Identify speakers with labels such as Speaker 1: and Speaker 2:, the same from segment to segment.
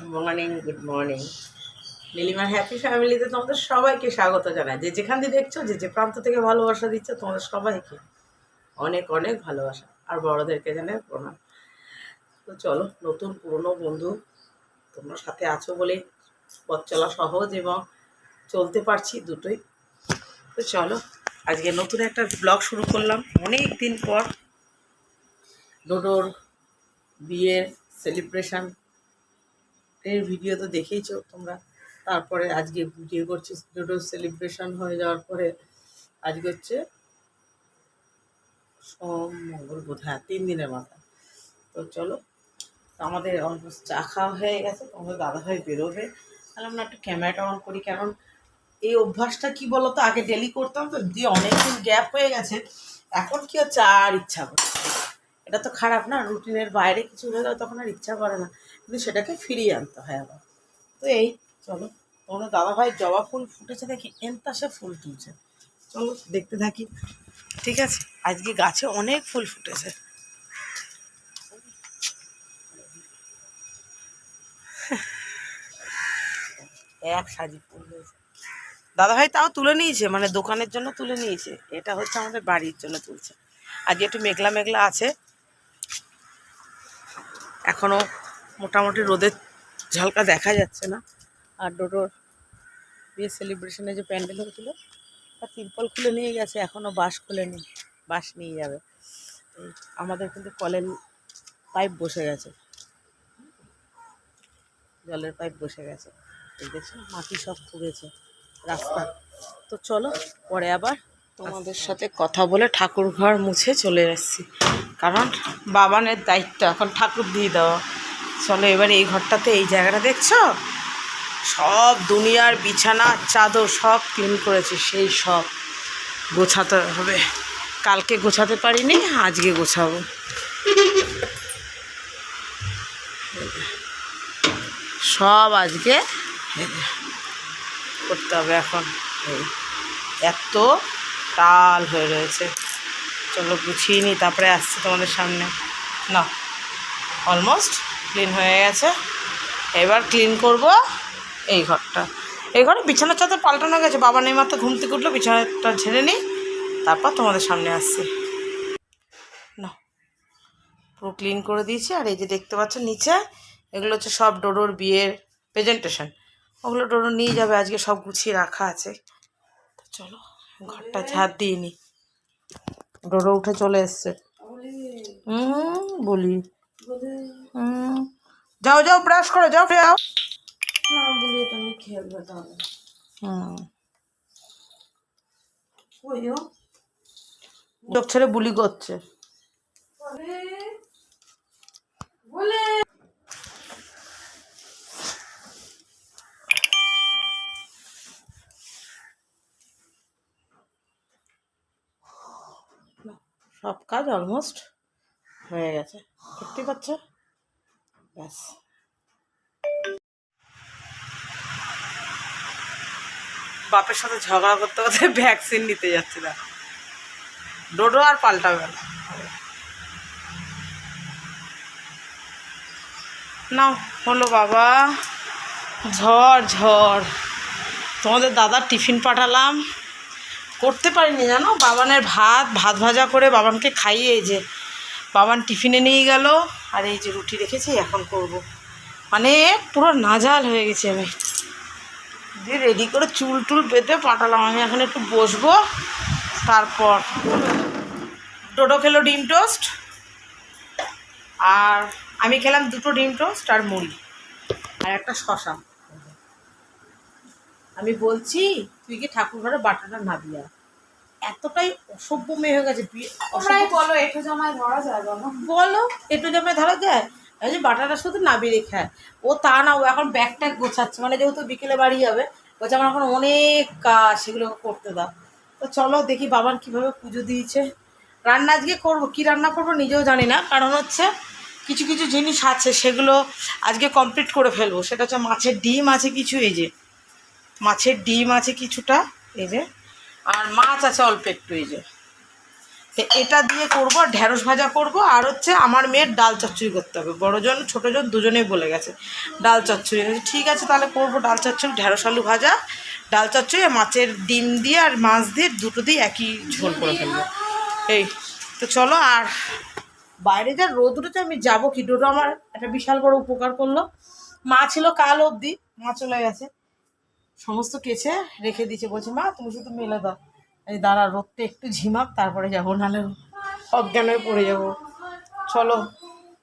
Speaker 1: Good morning good morning নীলিমার happy ফ্যামিলিতে তোমাদের সবাইকে স্বাগত জানায় যে যেখান দিয়ে দেখছ, যে যে প্রান্ত থেকে ভালোবাসা দিচ্ছ, তোমাদের সবাইকে অনেক অনেক ভালোবাসা। আর বড়োদেরকে জানে প্রণাম। তো চলো, নতুন পুরনো বন্ধু, তোমরা সাথে আছো বলে পথ চলা সহজ এবং চলতে পারছি দুটোই। তো চলো, আজকে নতুন একটা ব্লগ শুরু করলাম। অনেক দিন পর, ডোডোর বিয়ের সেলিব্রেশন এর ভিডিও তো দেখেইছো তোমরা। তারপরে আজকে ভিডিও করছি ডোডোর সেলিব্রেশন হয়ে যাওয়ার পরে আজকে হচ্ছে সোম, মঙ্গল, বোধ হ্যাঁ তিন দিনের মাথা তো চলো, আমাদের অলমোস্ট চা খাওয়া হয়ে গেছে, তোমাদের দাদাভাই বেরোবে। তাহলে আমরা একটু ক্যামেরাটা অন করি, কারণ এই অভ্যাসটা কি বলতো, আগে ডেলি করতাম তো, দিয়ে অনেকদিন গ্যাপ হয়ে গেছে। এখন কি হচ্ছে আর ইচ্ছা করছে। এটা তো খারাপ না রুটিনের বাইরে কিছু হয়ে গেলে তখন আর ইচ্ছা করে না, কিন্তু সেটাকে ফিরিয়ে আনতে হয় আবার। তো এই, চলো। তোমাদের দাদাভাই জবা ফুল ফুটেছে দেখি, এনতাসে ফুল তুলছে। চলো, দেখতে থাকি। ঠিক আছে, আজকে গাছে অনেক ফুল ফুটেছে। এক সাজি ফুল হয়েছে। দাদাভাই তাও তুলে নিয়েছে মানে দোকানের জন্য তুলে নিয়েছে। এটা হচ্ছে আমাদের বাড়ির জন্য তুলছে। আজকে একটু মেঘলা মেঘলা আছে এখনও মোটামুটি রোদের ঝলকা দেখা যাচ্ছে না। আর ডোডোর বিয়ে সেলিব্রেশনে যে প্যান্ডেল হয়েছিল তার তিরপল খুলে নিয়ে গেছে এখনও বাঁশ খুলেনি, বাঁশ নিয়ে যাবে। আমাদের কিন্তু কলের পাইপ বসে গেছে। জলের পাইপ বসে গেছে। এই দেখছ মাটি সব খুঁড়েছে রাস্তা তো চলো, পরে আবার তোমাদের সাথে কথা বলে ঠাকুর ঘর মুছে চলে এসেছি। কারণ বাবানের দায়িত্ব, এখন ঠাকুর দিয়ে দেওয়া চলো এবার এই ঘরটাতে এই জায়গাটা দেখছ? সব দুনিয়ার বিছানা, চাদর সব ক্লিন করেছে, সেই সব। গোছাতে হবে। কালকে গোছাতে পারিনি, আজকে গোছাবো। সব আজকে করতে হবে এখন। এত টাল হয়ে রয়েছে। চলো গুছিয়ে নিই, তারপরে আসছি তোমাদের সামনে। না অলমোস্ট ক্লিন হয়ে গেছে। এবার ক্লিন করব এই ঘরটা। এই ঘরে বিছানার চাদর পাল্টানো গেছে, বাবা নেই মাত্র ঘুম থেকে উঠল, বিছানাটা ঝেড়ে নিই, তারপর তোমাদের সামনে আসছি। না, পুরো ক্লিন করে দিয়েছি, আর এই যে দেখতে পাচ্ছ নিচে, এগুলো হচ্ছে সব ডোডোর বিয়ের প্রেজেন্টেশন ওগুলো ডোডো নিয়ে যাবে, আজকে সব গুছিয়ে রাখা আছে। তো চলো। ঘরটা ছাদ দিইনি। ডোডো উঠে চলে এসছে। হুম বলি। হুম। যাও যাও ব্রাশ করো যাও যাও হুম। চোখ ছেড়ে বুলি করছে। সব কাজ অলমোস্ট হয়ে গেছে। দেখতে পাচ্ছ? ব্যাস। বাপের সাথে ঝগড়া করতে করতে ভ্যাকসিন নিতে যাচ্ছে না ডোডো আর পাল্টাবে না। না হলো বাবা। ঝড় ঝড়। তোমাদের দাদার টিফিন পাঠালাম। করতে পারিনি, জানো? বাবানের ভাত ভাত ভাজা করে বাবানকে খাইয়ে এই যে বাবান টিফিনে নিয়ে গেল, আর এই যে রুটি রেখেছি, এখন করব। মানে পুরো নাজাল হয়ে গেছে আমি। দিয়ে রেডি করে চুল টুল বেঁধে পাঠালাম। আমি এখন একটু বসবো, তারপর টোটো খেলো ডিম টোস্ট, আর আমি খেলাম দুটো ডিম টোস্ট আর মুড়ি, আর একটা শশা আমি বলছি তুই কি ঠাকুর ঘরে বাটাটা না দিয়া? এতটাই অসভ্য মেয়ে হয়ে গেছে
Speaker 2: বলো একটু জামায় ধরা যায় বলো।
Speaker 1: বলো একটু জামায় ধরা যায়? যে বাটাটা শুধু নাবিয়ে খায় ও তা না ও এখন ব্যাগ ট্যাগ গোছাচ্ছে মানে যেহেতু বিকেলে বাড়ি যাবে বলছে আমার এখন অনেক কাজ সেগুলো করতে দাও। তো চলো দেখি বাবার কীভাবে পুজো দিয়েছে। রান্না আজকে করব কী রান্না করব নিজেও জানি না কারণ হচ্ছে কিছু কিছু জিনিস আছে সেগুলো আজকে কমপ্লিট করে ফেলব। সেটা হচ্ছে মাছের ডিম আছে কিছু এই যে মাছের ডিম আছে কিছুটা, এই যে। আর মাছ আছে অল্প একটু, এই যে। এটা দিয়ে করব, আর ঢ্যাঁড়স ভাজা করব, আর হচ্ছে আমার মেয়ের ডাল চচ্চড়ি করতে হবে। বড়জন, ছোটোজন, দুজনেই বলে গেছে, ডাল চচ্চড়ি। ঠিক আছে, তাহলে করব ডাল চচ্চড়ি ঢ্যাঁড়স আলু ভাজা, ডাল চচ্চড়ি মাছের ডিম দিয়ে আর মাছ দিয়ে দুটো দিয়ে একই ঝোল করে ফেলব। এই, তো চলো, আর বাইরে যা রোদ উঠেছে আমি যাব কি ডোডো আমার একটা বিশাল বড় উপকার করল। মা ছিল কাল অবধি, মা চলে গেছে। সমস্ত কেচে রেখে দিয়েছে, বলছে, মা, তুমি শুধু মেলে দাও। এই দাঁড়া, রোদটা একটু ঝিমাক, তারপরে যাব, নাহলে অজ্ঞান হয়ে পড়ে যাব। চলো,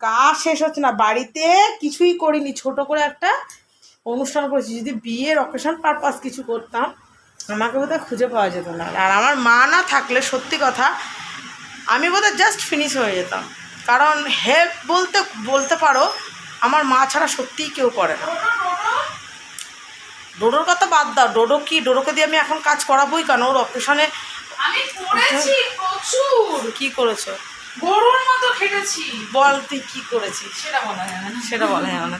Speaker 1: কাজ শেষ হচ্ছে না, বাড়িতে কিছুই করিনি, ছোট করে একটা অনুষ্ঠান করেছি, যদি বিয়ের অকেশন পারপাস কিছু করতাম, আমাকে বোধহয় খুঁজে পাওয়া যেত না। আর আমার মা না থাকলে, সত্যি কথা, আমি বোধহয় জাস্ট ফিনিশ হয়ে যেতাম। কারণ হেল্প বলতে বলতে পারো, আমার মা ছাড়া সত্যিই কেউ করে না। ডোডোর কথা বাদ দাও। ডোডো কি? ডোডোকে দিয়ে আমি এখন কাজ করাবোই কেন? ওর অপারেশনে
Speaker 2: আমি করেছি প্রচুর।
Speaker 1: কি করেছ?
Speaker 2: গরুর মতো খেটেছি।
Speaker 1: বল তুই কী করেছিস?
Speaker 2: সেটা বলা যাবে না।
Speaker 1: সেটা বলা যাবে না?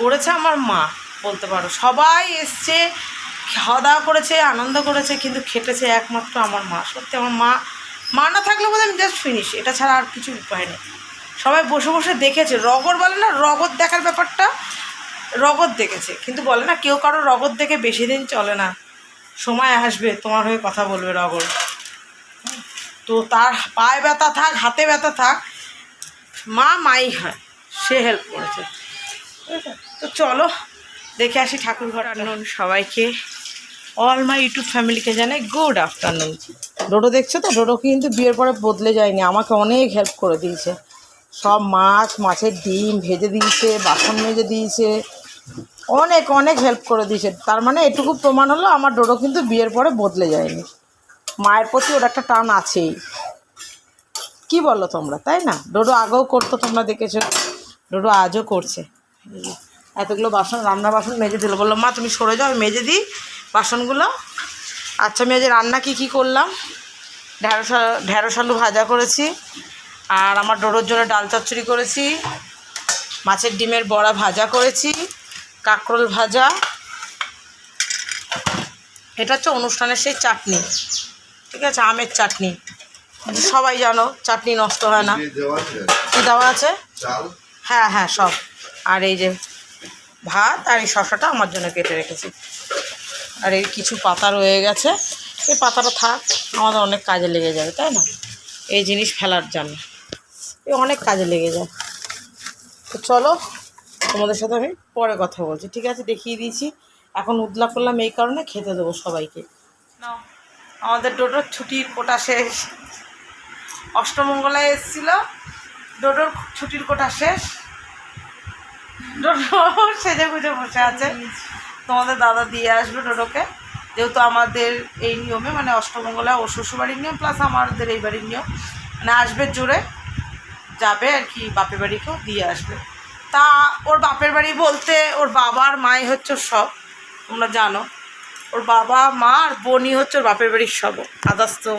Speaker 1: করেছে আমার মা বলতে পারো। সবাই এসছে খাওয়া দাওয়া করেছে আনন্দ করেছে কিন্তু খেটেছে একমাত্র আমার মা। সত্যি আমার মা মা না থাকলে বোধহয় আমি জাস্ট ফিনিশ এটা ছাড়া আর কিছু উপায় নেই। সবাই বসে বসে দেখেছে। রগর বলে না রগত দেখার ব্যাপারটা রগত দেখেছে। কিন্তু বলে না কেউ কারও রগত দেখে বেশি দিন চলে না। সময় আসবে তোমার হয়ে কথা বলবে রগর তো তার পায়ে ব্যথা থাক হাতে ব্যথা থাক মা মাই হয় সে হেল্প করেছে। তো চলো দেখে আসি ঠাকুর ঘর আনুন সবাইকে। অল মাই ইউটিউব ফ্যামিলিকে জানাই গুড আফটারনুন ডোডো দেখছ তো? ডোডো কিন্তু বিয়ের পরে বদলে যায়নি আমাকে অনেক হেল্প করে দিয়েছে। সব মাছ মাছের ডিম ভেজে দিয়েছে বাসন মেজে দিয়েছে। অনেক অনেক হেল্প করে দিয়েছে। তার মানে এটুকু প্রমাণ হলো আমার ডোডো কিন্তু বিয়ের পরে বদলে যায়নি। মায়ের প্রতি ওর একটা টান আছেই। কি বলো তোমরা, তাই না? ডোডো আগেও করতো, তোমরা দেখেছ। ডোডো আজও করছে। এতগুলো বাসন, রান্না বাসন মেজে দিল। বলল, মা, তুমি সরে যাও মেজে দিই বাসনগুলো। আচ্ছা আমি আজ রান্না কী কী করলাম? ঢ্যাঁড়স ঢ্যাঁড়স আলু ভাজা করেছি। আর আমার ডোডোর জন্য ডাল চচ্চড়ি করেছি। মাছের ডিমের বড়া ভাজা করেছি। কাঁকরোল ভাজা। এটা হচ্ছে অনুষ্ঠানের সেই চাটনি ঠিক আছে? আমের চাটনি। সবাই জানো চাটনি নষ্ট হয় না। কী দেওয়া আছে? হ্যাঁ হ্যাঁ সব। আর এই যে ভাত আর এই শশাটা আমার জন্য কেটে রেখেছি। আর এই কিছু পাতা রয়ে গেছে। এই পাতাটা থাক আমাদের অনেক কাজে লেগে যাবে তাই না? এই জিনিস ফেলার জন্য। এ অনেক কাজে লেগে যায়। তো চলো তোমাদের সাথে আমি পরে কথা বলছি। ঠিক আছে, দেখিয়ে দিয়েছি। এখন উদলা করলাম এই কারণে খেতে দেবো সবাইকে। আমাদের ডোডোর ছুটির কোটা শেষ। অষ্টমঙ্গলায় এসেছিল, ডোডোর ছুটির কোটা শেষ। ডোডো সেজে গুজে বসে আছে। তোমাদের দাদা দিয়ে আসবে ডোডোকে। যেহেতু আমাদের এই নিয়মে মানে অষ্টমঙ্গলা ও শ্বশুরবাড়ির নিয়ম, প্লাস আমাদের এই বাড়ির নিয়ম। মানে আসবে জোরে, যাবে আর কি, বাপের বাড়িকেও দিয়ে আসবে। তা ওর বাপের বাড়ি বলতে ওর বাবার মাই হচ্ছে সব তোমরা জানো। ওর বাবা মা আর বোনই হচ্ছে ওর বাপের বাড়ির সব আদার্স তো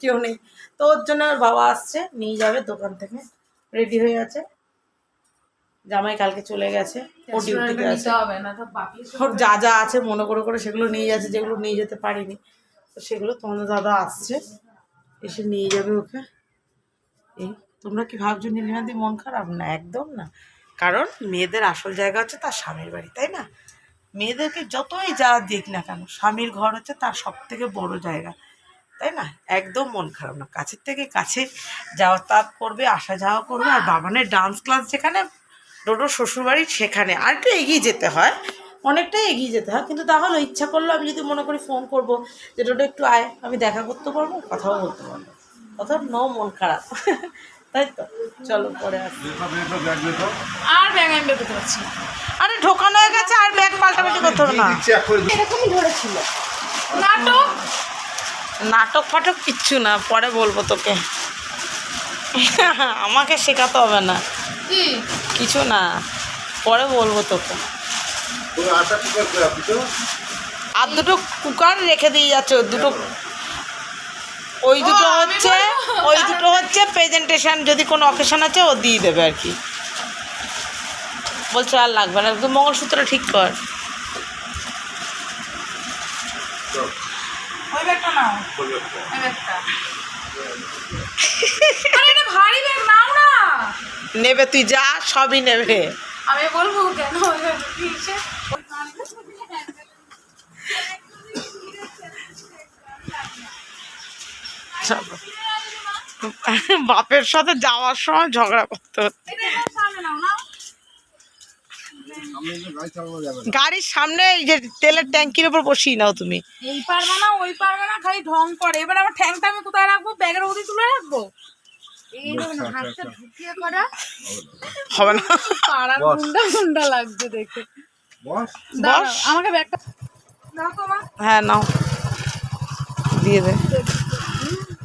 Speaker 1: কেউ নেই। তো ওর জন্য ওর বাবা আসছে নিয়ে যাবে দোকান থেকে রেডি হয়ে আছে জামাই কালকে চলে গেছে ওর ডিউটিতে আছে। ওর যা যা আছে মনে করে করে সেগুলো নিয়ে যাচ্ছে যেগুলো নিয়ে যেতে পারিনি। তো সেগুলো তোমাদের দাদা আসছে এসে নিয়ে যাবে ওকে। এই তোমরা কি ভাবছ নীলিমাদি মন খারাপ? না একদম না। কারণ মেয়েদের আসল জায়গা হচ্ছে তার স্বামীর বাড়ি, তাই না? মেয়েদেরকে যতই যা দিক না কেন, স্বামীর ঘর হচ্ছে তার সব থেকে বড় জায়গা, তাই না? একদম মন খারাপ না। কাছের থেকে কাছে যাতায়াত করবে, আসা যাওয়া করবে, আর বাবানের ডান্স ক্লাস যেখানে, ডোডো শ্বশুরবাড়ি সেখানে। আর একটু এগিয়ে যেতে হয়, অনেকটাই এগিয়ে যেতে হয়। কিন্তু তাহলে ইচ্ছা করল আমি যদি মনে করি ফোন করব যে, ডোডো, একটু আয়, আমি দেখা করতে পারব, কথাও বলতে পারব। অর্থাৎ নো মন খারাপ। তাই তো? চলো পরে
Speaker 2: আর ব্যাগ আমি বের করতে পারছি
Speaker 1: আরে ঢোকানো হয়ে গেছে আর ব্যাগ পাল্টাপাল্টি করতে হবে না।
Speaker 2: এরকমই ধরেছিল। নাটক?
Speaker 1: নাটক ফাটক কিচ্ছু না পরে বলব তোকে। আমাকে শেখাতে হবে না। কিছু না পরে বলব তোকে। আর দুটো কুকার রেখে দিয়ে যাচ্ছে দুটো ওই দুটো হচ্ছে ওই দুটো হচ্ছে প্রেজেন্টেশন যদি কোনো অকেশন আছে ও দিয়ে দেবে আর কি। বলছে আর লাগবে না তুই মঙ্গলসূত্র ঠিক কর।
Speaker 3: তো,
Speaker 2: ওই ব্যাগটা নাও।
Speaker 3: করবে একটা।
Speaker 2: ওই ব্যাগটা। আরে এটা ভারী ব্যাগ নাও না।
Speaker 1: নেবে তুই যা সবই নেবে।
Speaker 2: আমি বলব কেন?
Speaker 1: বাপের সাথে যাওয়ার সময় ঝগড়া করতে হচ্ছে। গাড়ির সামনে এই যে তেলের ট্যাঙ্কির উপর বসিয়ে নাও তুমি।
Speaker 2: এই পারবে না ওই পারবে না খালি ঢং করে। এবার আমার ঠ্যাংটা আমি কোথায় রাখব? ব্যাগের মধ্যে তুলে রাখব? হাতটা ঢুকিয়ে করা।
Speaker 1: হবে না।
Speaker 2: গুন্ডা গুন্ডা লাগছে দেখে
Speaker 3: বস।
Speaker 2: দাঁড়াও,
Speaker 1: বস।
Speaker 2: আমাকে ব্যাগটা
Speaker 1: হ্যাঁ নাও। দিয়ে দে
Speaker 2: চলো হচ্ছে কি বাবা পারব তো বাবা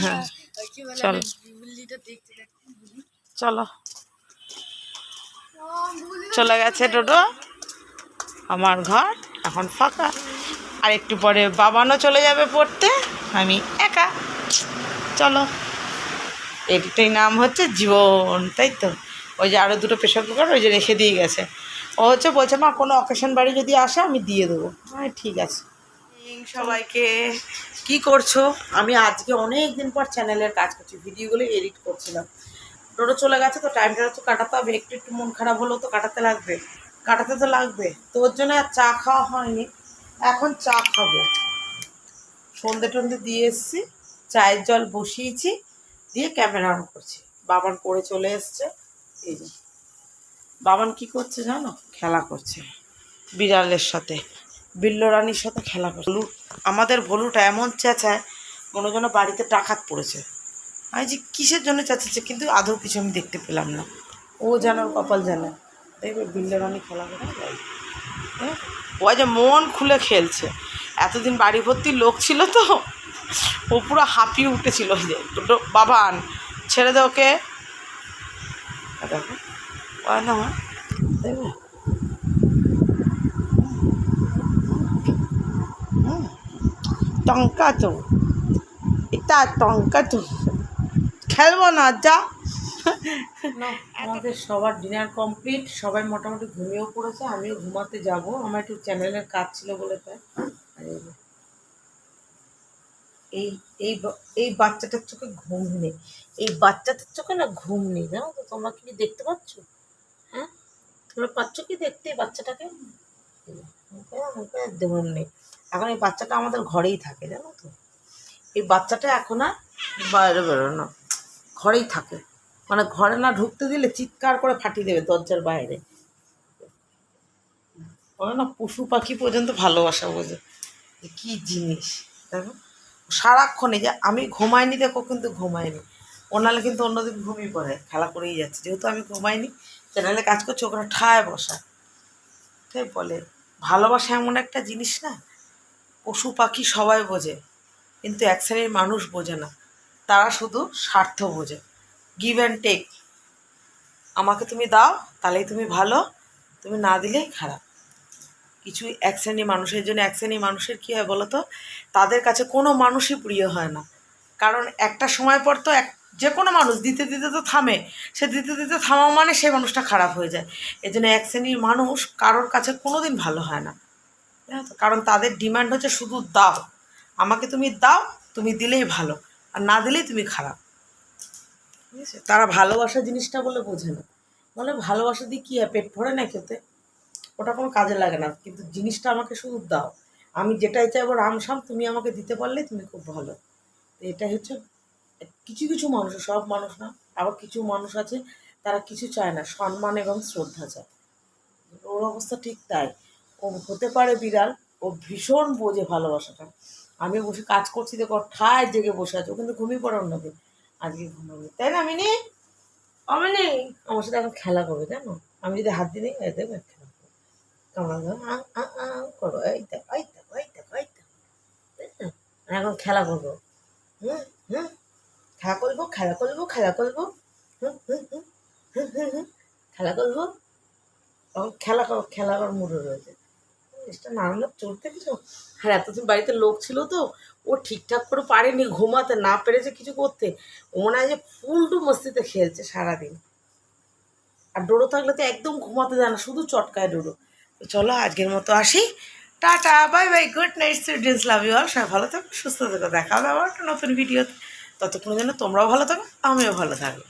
Speaker 1: হ্যাঁ চলো। চলো। চলে গেছে টোটো আমার ঘর এখন ফাঁকা। আর একটু পরে বাবানও চলে যাবে পড়তে। আমি একা। চলো। এটাই নাম হচ্ছে জীবন, তাই তো? ওই যে আরও দুটো প্রেশার কুকার ওই যে রেখে দিয়ে গেছে। ও হচ্ছে বলছে, মা, কোনো অকেশন বাড়ি যদি আসে আমি দিয়ে দেবো। হ্যাঁ ঠিক আছে। সবাইকে। কি করছ? আমি আজকে অনেক দিন পর চ্যানেলের কাজ করছি, ভিডিওগুলো এডিট করছিলাম। টোটো চলে গেছে, তো টাইমটা তো কাটাতে হবে। একটু একটু মন খারাপ হলেও তো কাটাতে লাগবে। কাটাতে তো লাগবে। তো ওর জন্য আর চা খাওয়া হয়নি। এখন চা খাব। সন্ধে টন্ধে দিয়ে এসছি, চায়ের জল বসিয়েছি, দিয়ে ক্যামেরা অন করছি। বাবান পড়ে চলে এসছে। এই যে। বাবান কি করছে জানো? খেলা করছে। বিড়ালের সাথে। বিল্ল রানীর সাথে খেলা করে ভলু, আমাদের ভলুটা এমন চেঁচায়, মনে যেন বাড়িতে টাকাত পড়েছে। আমি যে কিসের জন্য চেঁচাচ্ছে, কিন্তু আদৌ কিছু আমি দেখতে পেলাম না। ও যেন কপাল জানে। দেখবে বিল্ল রানী খেলা করে হ্যাঁ? ও যে মন খুলে খেলছে। এতদিন বাড়ি ভর্তি লোক ছিল তো, ও পুরো হাঁপিয়ে উঠেছিল যে দুটো বাবান ছেড়ে দে ওকে। দেখো না, মা টঙ্কা তো এটা টঙ্কা তো খেলব না, যা। আমাদের সবার ডিনার কমপ্লিট সবাই মোটামুটি ঘুমিয়েও পড়েছে, আমিও ঘুমাতে যাব। আমার একটু চ্যানেলের কাজ ছিল বলে তাই। এই এই এই বাচ্চাটার চোখে ঘুম নেই। এই বাচ্চাটার চোখে না ঘুম নেই, জানো তো? তোমরা কি দেখতে পাচ্ছ? হ্যাঁ? তোমরা পাচ্ছ কি দেখতে বাচ্চাটাকে? ঘুম নেই। এখন এই বাচ্চাটা আমাদের ঘরেই থাকে, জানো তো? এই বাচ্চাটা এখন আর বাইরে বেরোয় না, ঘরেই থাকে। মানে ঘরে না ঢুকতে দিলে চিৎকার করে ফাটিয়ে দেবে দরজার বাইরে। বলে না পশু পাখি পর্যন্ত ভালোবাসা বোঝে। কী জিনিস দেখো সারাক্ষণ যে আমি ঘুমাইনি দেখো, কিন্তু ঘুমাইনি। ওনালে কিন্তু অন্যদিন ঘুমিয়ে পড়ে, খেলা করেই যাচ্ছে। যেহেতু আমি ঘুমাইনি চ্যানেলে কাজ করছি ওখানে ঠায় বসা ঠিক বলে, ভালোবাসা এমন একটা জিনিস না পশু পাখি সবাই বোঝে, কিন্তু এক শ্রেণির মানুষ বোঝে না। তারা শুধু স্বার্থ বোঝে। গিভ অ্যান্ড টেক আমাকে তুমি দাও, তাহলেই তুমি ভালো, তুমি না দিলেই খারাপ। কিছু এক শ্রেণি মানুষের জন্য এক শ্রেণি মানুষের কী হয় বলো তো তাদের কাছে কোনো মানুষই প্রিয় হয় না। কারণ একটা সময় পর তো এক যে কোনো মানুষ দিতে দিতে তো থামে। সে দিতে দিতে থামা মানে সেই মানুষটা খারাপ হয়ে যায়। এই জন্য এক শ্রেণির মানুষ কারোর কাছে কোনো দিন ভালো হয় না? কারণ তাদের ডিমান্ড হচ্ছে শুধু দাও। আমাকে তুমি দাও, তুমি দিলেই ভালো। আর না দিলেই তুমি খারাপ। ঠিক আছে? তারা ভালোবাসা জিনিসটা বলে বোঝে না। বলে ভালোবাসা দিয়ে কী হয়? পেট ভরে না খেতে ওটা কোনো কাজে লাগে না। কিন্তু জিনিসটা আমাকে শুধু দাও। আমি যেটাই চাইব রামসাম তুমি আমাকে দিতে পারলে তুমি খুব ভালো। এটাই হচ্ছে কিছু কিছু মানুষ, সব মানুষ না, আবার কিছু মানুষ আছে, তারা কিছু চায় না। সম্মান এবং শ্রদ্ধা চায়। ওর অবস্থা ঠিক তাই। ও হতে পারে বিড়াল ও ভীষণ বোঝে ভালোবাসাটা। আমি বসে কাজ করছি দেখো ঠায় জেগে বসে আছে ও কিন্তু ঘুমিয়ে পড়ে অন্যদিন। আজকে ঘুমাবি। তাই না মিনি? অমিনি! আমার সাথে এখন খেলা করবে জানো? আমি যদি হাত দিই এই দেখবে খেলা করবে। কামড়া করো এই দেখো এই দেখো এই দেখো এই দেখো। আমি এখন খেলা করব। হুম হুম। খেলা করব খেলা করব খেলা করব। হুম হুম হুম হুম হুম হুম। খেলা করব। তখন খেলা কর খেলা করার মুডে রয়েছে। জিনিসটা নাড়ানো চড়তে কিছু আর এতদিন বাড়িতে লোক ছিল তো, ও ঠিকঠাক করে পারেনি, ঘুমাতে না পেরেছে কিছু করতে। মনে হয় যে ফুলটু মস্তিতে খেলছে সারাদিন। আর ডোডো থাকলে তো একদম ঘুমাতে দেয় না, শুধু চটকায় ডোরো। চলো আজকের মতো আসি। Tata, bye bye, good night, students, love you all. সবাই ভালো থাকো, সুস্থ থাকো। দেখা হবে আবার একটা নতুন ভিডিওতে। ততক্ষণ যেন তোমরাও ভালো থাকো, আমিও ভালো থাকব।